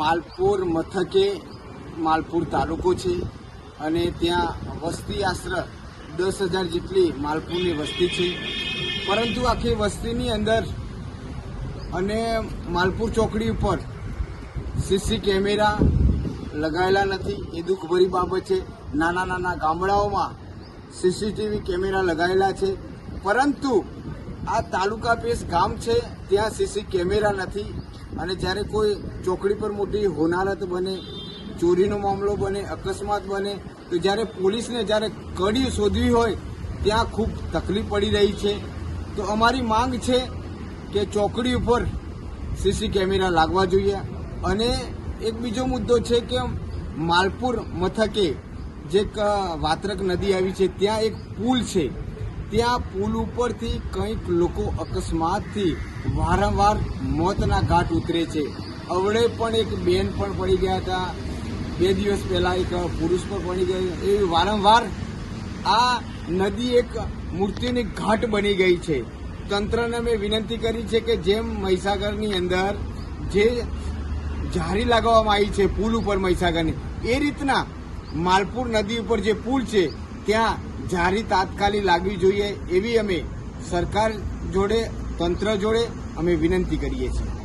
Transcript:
માલપુર મથકે માલપુર તાલુકો છે અને ત્યાં વસ્તી આશરે દસ હજાર જેટલી માલપુરની વસ્તી છે. પરંતુ આખી વસ્તીની અંદર અને માલપુર ચોકડી ઉપર સીસી કેમેરા લગાવેલા નથી. એ દુઃખભરી બાબત છે. નાના નાના ગામડાઓમાં સીસીટીવી કેમેરા લગાવેલા છે. પરંતુ આ તાલુકા પેશ ગામ છે, ત્યાં સીસી કેમેરા નથી અને જ્યારે કોઈ ચોકડી પર મોટી હોનારત બને, ચોરીનો મામલો બને, અકસ્માત બને, તો જ્યારે પોલીસને જ્યારે કડી શોધવી હોય, ત્યાં ખૂબ તકલીફ પડી રહી છે. તો અમારી માંગ છે કે ચોકડી ઉપર સીસી કેમેરા લાગવા જોઈએ. અને એક બીજો મુદ્દો છે કે માલપુર મથકે જે વાત્રક નદી આવી છે, ત્યાં એક પુલ છે. ત્યાં પુલ ઉપરથી કંઈક લોકો અકસ્માતથી વારંવાર મોતના ઘાટ ઉતરે છે. અવળે પણ એક બેન પણ પડી ગયા હતા. બે દિવસ પહેલા એક પુરુષ પણ પડી ગયા એ વારંવાર આ નદી એક મૂર્તિની ઘાટ બની ગઈ છે. તંત્રને મેં વિનંતી કરી છે કે જેમ મહીસાગરની અંદર જે જારી લગાવવામાં આવી છે પુલ ઉપર મહીસાગરની, એ રીતના માલપુર નદી ઉપર જે પુલ છે, ત્યાં જારી તાત્કાલિક લાગવી જોઈએ એવી અમે સરકાર જોડે તંત્ર જોડે અમે વિનંતી કરીએ છીએ.